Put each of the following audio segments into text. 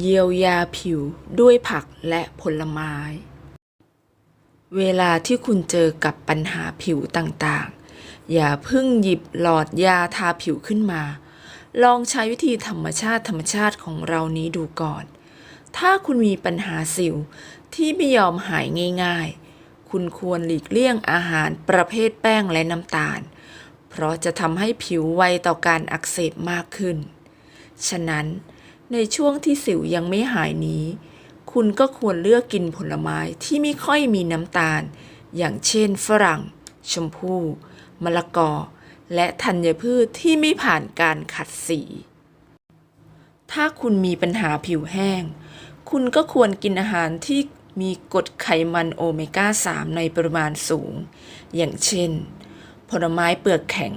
เยียวยาผิวด้วยผักและผลไม้ เวลาที่คุณเจอกับปัญหาผิวต่างๆ อย่าเพิ่งหยิบหลอดยาทาผิวขึ้นมา ลองใช้วิธีธรรมชาติธรรมชาติของเรานี้ดูก่อน ถ้าคุณมีปัญหาสิวที่ไม่ยอมหายง่ายๆ คุณควรหลีกเลี่ยงอาหารประเภทแป้งและน้ำตาล เพราะจะทำให้ผิวไวต่อการอักเสบมากขึ้น ฉะนั้น ในช่วงที่สิวยังไม่หายนี้ คุณก็ควรเลือกกินผลไม้ที่ไม่ค่อยมีน้ำตาล อย่างเช่นฝรั่ง ชมพู่มะละกอ และธัญพืชที่ไม่ผ่านการขัดสี ถ้าคุณมีปัญหาผิวแห้ง คุณก็ควรกินอาหารที่มีกรดไขมันโอเมก้า 3 ในปริมาณสูง อย่างเช่น ผลไม้เปลือกแข็ง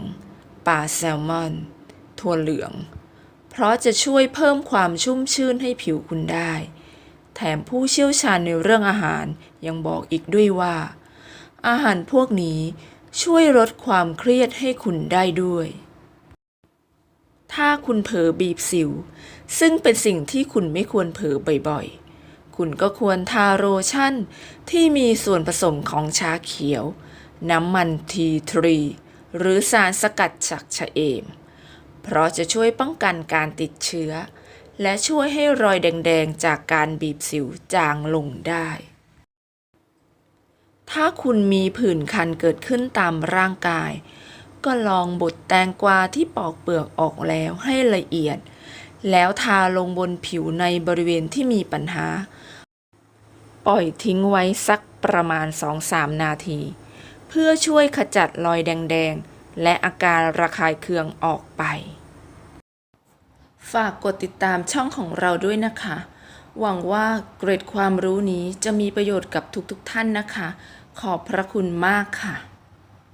ปลาแซลมอน ถั่วเหลือง เพราะจะช่วยเพิ่มความชุ่มชื่นให้ผิวคุณได้ แถมผู้เชี่ยวชาญในเรื่องอาหารยังบอกอีกด้วยว่า อาหารพวกนี้ช่วยลดความเครียดให้คุณได้ด้วย ถ้าคุณเผลอบีบสิว ซึ่งเป็นสิ่งที่คุณไม่ควรเผลอบ่อยๆ คุณก็ควรทาโลชั่นที่มีส่วนผสมของชาเขียว น้ำมันทีทรี หรือสารสกัดจากชะเอม เพราะจะช่วยป้องกันการติดเชื้อ และช่วยให้รอยแดงๆ จากการบีบสิวจางลงได้ ถ้าคุณมีผื่นคันเกิดขึ้นตามร่างกาย ก็ลองบดแตงกวาที่ปอกเปลือกออกแล้วให้ละเอียด แล้วทาลงบนผิวในบริเวณที่มีปัญหา ปล่อยทิ้งไว้สักประมาณ 2-3 นาที เพื่อช่วยขจัดรอยแดงๆ และอาการระคายเคืองออกไป ฝากกดติดตามช่องของเราด้วยนะคะ หวังว่าเกร็ดความรู้นี้จะมีประโยชน์กับทุกๆท่านนะคะ ขอบพระคุณมากค่ะ